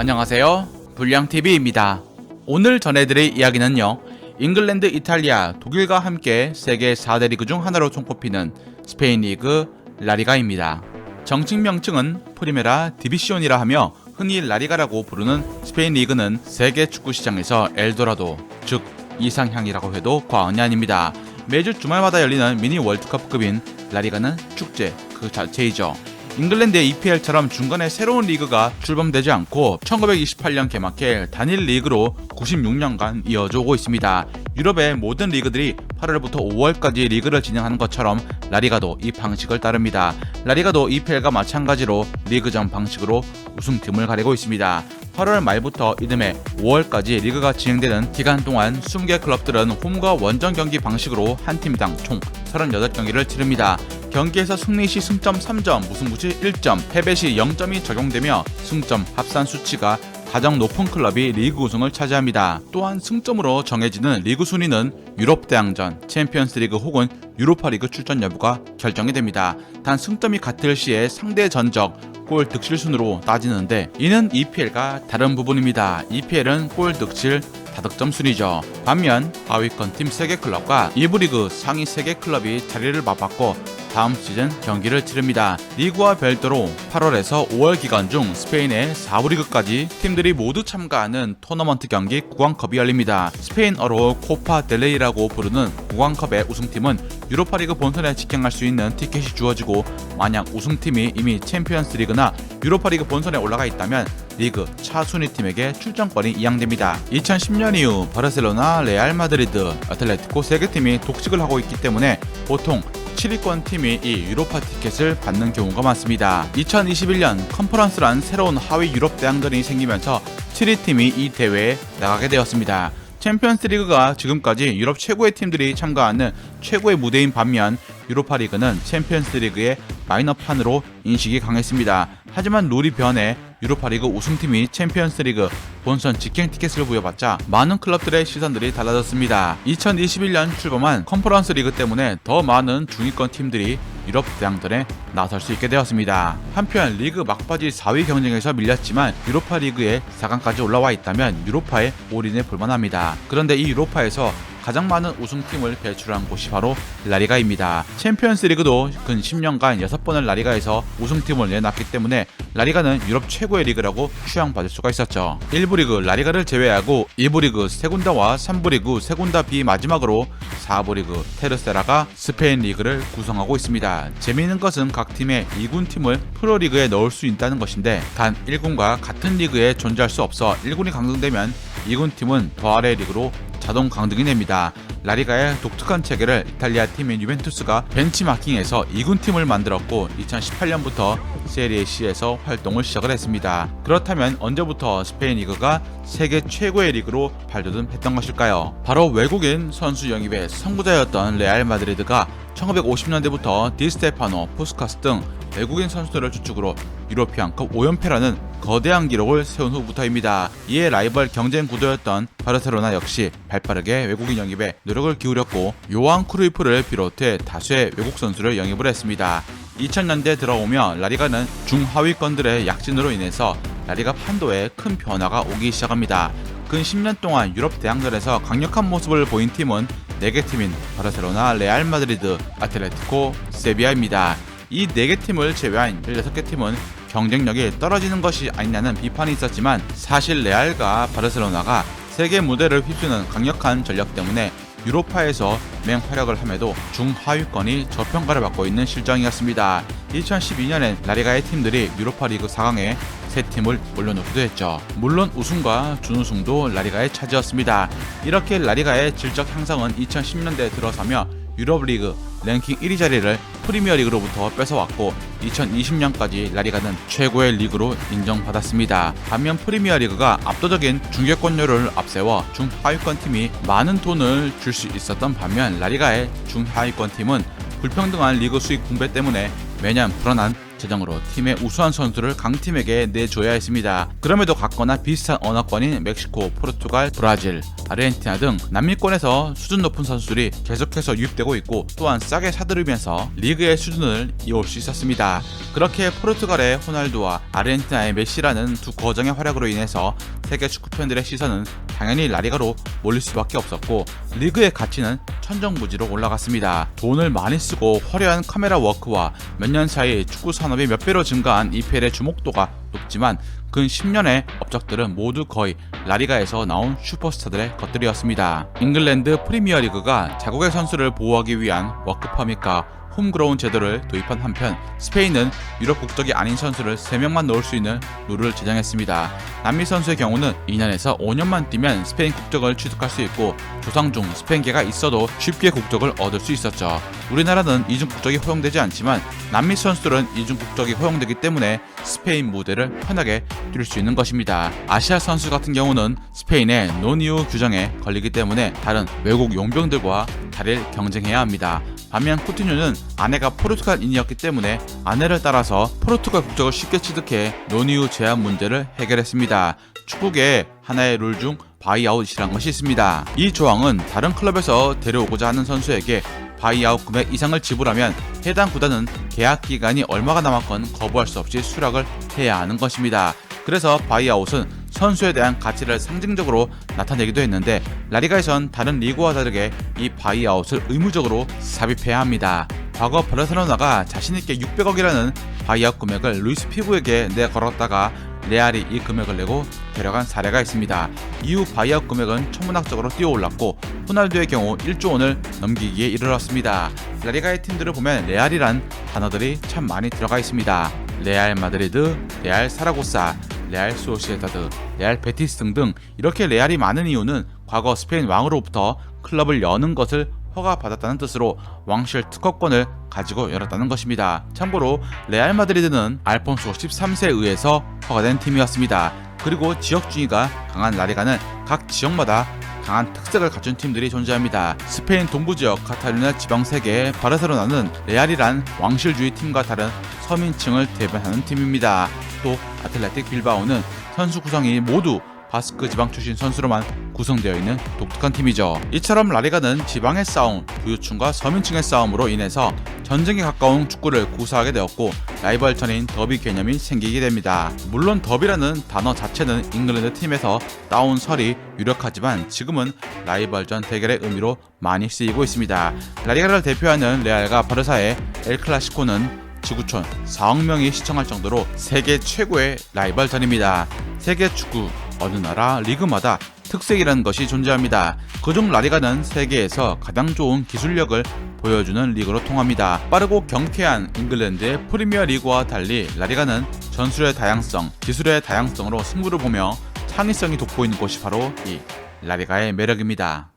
안녕하세요. 불량TV입니다. 오늘 전해드릴 이야기는요. 잉글랜드, 이탈리아, 독일과 함께 세계 4대 리그 중 하나로 손꼽히는 스페인 리그 라리가입니다. 정식 명칭은 프리메라 디비시온이라 하며 흔히 라리가라고 부르는 스페인 리그는 세계 축구 시장에서 엘도라도, 즉 이상향이라고 해도 과언이 아닙니다. 매주 주말마다 열리는 미니 월드컵급인 라리가는 축제 그 자체이죠. 잉글랜드의 EPL처럼 중간에 새로운 리그가 출범되지 않고 1928년 개막해 단일 리그로 96년간 이어져 오고 있습니다. 유럽의 모든 리그들이 8월부터 5월까지 리그를 진행하는 것처럼 라리가도 이 방식을 따릅니다. 라리가도 EPL과 마찬가지로 리그전 방식으로 우승팀을 가리고 있습니다. 8월 말부터 이듬해 5월까지 리그가 진행되는 기간 동안 20개 클럽들은 홈과 원정 경기 방식으로 한 팀당 총 38경기를 치릅니다. 경기에서 승리 시 승점 3점, 무승부 시 1점, 패배 시 0점이 적용되며 승점 합산 수치가 가장 높은 클럽이 리그 우승을 차지합니다. 또한 승점으로 정해지는 리그 순위는 유럽 대항전, 챔피언스 리그 혹은 유로파 리그 출전 여부가 결정이 됩니다. 단 승점이 같을 시에 상대 전적, 골 득실 순으로 따지는데 이는 EPL과 다른 부분입니다. EPL은 골 득실 다득점 순이죠. 반면 하위권 팀 3개 클럽과 2부 리그 상위 3개 클럽이 자리를 맞받고 다음 시즌 경기를 치릅니다. 리그와 별도로 8월에서 5월 기간 중 스페인의 4부 리그까지 팀들이 모두 참가하는 토너먼트 경기 구강컵이 열립니다. 스페인어로 코파 델레이라고 부르는 구강컵의 우승팀은 유로파 리그 본선에 직행할 수 있는 티켓이 주어지고 만약 우승팀이 이미 챔피언스 리그나 유로파 리그 본선에 올라가 있다면 리그 차순위 팀에게 출전권이 이양됩니다. 2010년 이후 바르셀로나, 레알 마드리드, 아틀레티코 세개 팀이 독식을 하고 있기 때문에 보통 7위권 팀이 이 유로파 티켓을 받는 경우가 많습니다. 2021년 컨퍼런스란 새로운 하위 유럽 대항전이 생기면서 7위 팀이 이 대회에 나가게 되었습니다. 챔피언스 리그가 지금까지 유럽 최고의 팀들이 참가하는 최고의 무대인 반면 유로파 리그는 챔피언스 리그의 마이너판으로 인식이 강했습니다. 하지만 룰이 변해 유로파 리그 우승팀이 챔피언스 리그 본선 직행 티켓을 부여받자 많은 클럽들의 시선들이 달라졌습니다. 2021년 출범한 컨퍼런스 리그 때문에 더 많은 중위권 팀들이 유럽 대항전에 나설 수 있게 되었습니다. 한편 리그 막바지 4위 경쟁에서 밀렸지만 유로파 리그에 4강까지 올라와 있다면 유로파에 올인해 볼만합니다. 그런데 이 유로파에서 가장 많은 우승팀을 배출한 곳이 바로 라리가입니다. 챔피언스 리그도 근 10년간 6번을 라리가에서 우승팀을 내놨기 때문에 라리가는 유럽 최고의 리그라고 추앙받을 수가 있었죠. 1부 리그 라리가를 제외하고 2부 리그 세군다와 3부 리그 세군다 B 마지막으로 4부 리그 테르세라가 스페인 리그를 구성하고 있습니다. 재미있는 것은 각 팀의 2군 팀을 프로리그에 넣을 수 있다는 것인데 단 1군과 같은 리그에 존재할 수 없어 1군이 강등되면 2군 팀은 더 아래 리그로 자동 강등이 됩니다. 라리가의 독특한 체계를 이탈리아 팀인 유벤투스가 벤치마킹에서 2군 팀을 만들었고 2018년부터 세리에 C에서 활동을 시작을 했습니다. 그렇다면 언제부터 스페인 리그가 세계 최고의 리그로 발돋움했던 것일까요? 바로 외국인 선수 영입의 선구자였던 레알 마드리드가 1950년대부터 디스테파노, 포스카스 등 외국인 선수들을 주축으로 유로피안컵 5연패라는 거대한 기록을 세운 후부터입니다. 이에 라이벌 경쟁 구도였던 바르셀로나 역시 발빠르게 외국인 영입에 노력을 기울였고 요한 크루이프를 비롯해 다수의 외국 선수를 영입을 했습니다. 2000년대 들어오며 라리가는 중하위권들의 약진으로 인해서 라리가 판도에 큰 변화가 오기 시작합니다. 근 10년 동안 유럽 대항전에서 강력한 모습을 보인 팀은 4개 팀인 바르셀로나, 레알 마드리드, 아틀레티코, 세비야입니다. 이 4개 팀을 제외한 16개 팀은 경쟁력이 떨어지는 것이 아니냐는 비판이 있었지만 사실 레알과 바르셀로나가 세계 무대를 휩쓰는 강력한 전력 때문에 유로파에서 맹활약을 함에도 중하위권이 저평가를 받고 있는 실정이었습니다. 2012년엔 라리가의 팀들이 유로파 리그 4강에 세 팀을 올려놓기도 했죠. 물론 우승과 준우승도 라리가의 차지였습니다. 이렇게 라리가의 질적 향상은 2010년대에 들어서며 유럽 리그 랭킹 1위 자리를 프리미어 리그로부터 뺏어왔고 2020년까지 라리가는 최고의 리그로 인정받았습니다. 반면 프리미어 리그가 압도적인 중계권료를 앞세워 중하위권 팀이 많은 돈을 줄 수 있었던 반면 라리가의 중하위권 팀은 불평등한 리그 수익 분배 때문에 매년 불안한 재정으로 팀의 우수한 선수를 강팀에게 내줘야 했습니다. 그럼에도 같거나 비슷한 언어권인 멕시코, 포르투갈, 브라질, 아르헨티나 등 남미권에서 수준 높은 선수들이 계속해서 유입되고 있고 또한 싸게 사들이면서 리그의 수준을 이을 수 있었습니다. 그렇게 포르투갈의 호날두와 아르헨티나의 메시라는 두 거장의 활약으로 인해서 세계 축구 팬들의 시선은 당연히 라리가로 몰릴 수밖에 없었고 리그의 가치는 천정부지로 올라갔습니다. 돈을 많이 쓰고 화려한 카메라 워크와 몇 년 사이 축구 산업이 몇 배로 증가한 EPL의 주목도가 높지만 근 10년의 업적들은 모두 거의 라리가에서 나온 슈퍼스타들의 것들이었습니다. 잉글랜드 프리미어리그가 자국의 선수를 보호하기 위한 워크퍼밋과 홈그로운 제도를 도입한 한편 스페인은 유럽 국적이 아닌 선수를 3명만 넣을 수 있는 룰을 제정했습니다. 남미 선수의 경우는 2년에서 5년만 뛰면 스페인 국적을 취득할 수 있고 조상 중 스페인계가 있어도 쉽게 국적을 얻을 수 있었죠. 우리나라는 이중 국적이 허용되지 않지만 남미 선수들은 이중 국적이 허용되기 때문에 스페인 무대를 편하게 뛸 수 있는 것입니다. 아시아 선수 같은 경우는 스페인의 논이후 규정에 걸리기 때문에 다른 외국 용병들과 자리를 경쟁해야 합니다. 반면 쿠티뉴는 아내가 포르투갈인이었기 때문에 아내를 따라서 포르투갈 국적을 쉽게 취득해 논이후 제한 문제를 해결했습니다. 축구계의 하나의 룰 중 바이아웃이란 것이 있습니다. 이 조항은 다른 클럽에서 데려오고자 하는 선수에게 바이아웃 금액 이상을 지불하면 해당 구단은 계약 기간이 얼마가 남았건 거부할 수 없이 수락을 해야 하는 것입니다. 그래서 바이아웃은 선수에 대한 가치를 상징적으로 나타내기도 했는데 라리가에선 다른 리그와 다르게 이 바이아웃을 의무적으로 삽입해야 합니다. 과거 바르셀로나가 자신있게 600억이라는 바이아웃 금액을 루이스 피구에게 내걸었다가 레알이 이 금액을 내고 데려간 사례가 있습니다. 이후 바이아웃 금액은 천문학적으로 뛰어올랐고 호날두의 경우 1조 원을 넘기기에 이르렀습니다. 라리가의 팀들을 보면 레알이란 단어들이 참 많이 들어가 있습니다. 레알 마드리드, 레알 사라고사, 레알 소시에다드, 레알 베티스 등등 이렇게 레알이 많은 이유는 과거 스페인 왕으로부터 클럽을 여는 것을 허가받았다는 뜻으로 왕실 특허권을 가지고 열었다는 것입니다. 참고로 레알 마드리드는 알폰소 13세에 의해서 허가된 팀이었습니다. 그리고 지역 주의가 강한 라리가는 각 지역마다 강한 특색을 갖춘 팀들이 존재합니다. 스페인 동부 지역 카탈루냐 지방 세계의 바르셀로나는 레알이란 왕실주의 팀과 다른 서민층을 대변하는 팀입니다. 또 아틀레틱 빌바오는 선수 구성이 모두 바스크 지방 출신 선수로만 구성되어 있는 독특한 팀이죠. 이처럼 라리가는 지방의 싸움, 부유층과 서민층의 싸움으로 인해서 전쟁에 가까운 축구를 구사하게 되었고 라이벌전인 더비 개념이 생기게 됩니다. 물론 더비라는 단어 자체는 잉글랜드 팀에서 따온 설이 유력하지만 지금은 라이벌전 대결의 의미로 많이 쓰이고 있습니다. 라리가를 대표하는 레알과 바르사의 엘 클라시코는 지구촌 4억 명이 시청할 정도로 세계 최고의 라이벌전입니다. 세계 축구 어느 나라 리그마다 특색이라는 것이 존재합니다. 그중 라리가는 세계에서 가장 좋은 기술력을 보여주는 리그로 통합니다. 빠르고 경쾌한 잉글랜드의 프리미어 리그와 달리 라리가는 전술의 다양성, 기술의 다양성으로 승부를 보며 창의성이 돋보이는 곳이 바로 이 라리가의 매력입니다.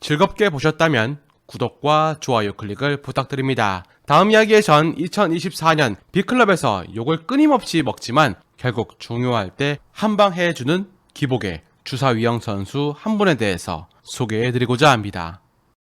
즐겁게 보셨다면 구독과 좋아요 클릭을 부탁드립니다. 다음 이야기에선 2024년 B클럽에서 욕을 끊임없이 먹지만 결국 중요할 때 한방 해주는 기복의 주사위영 선수 한 분에 대해서 소개해드리고자 합니다.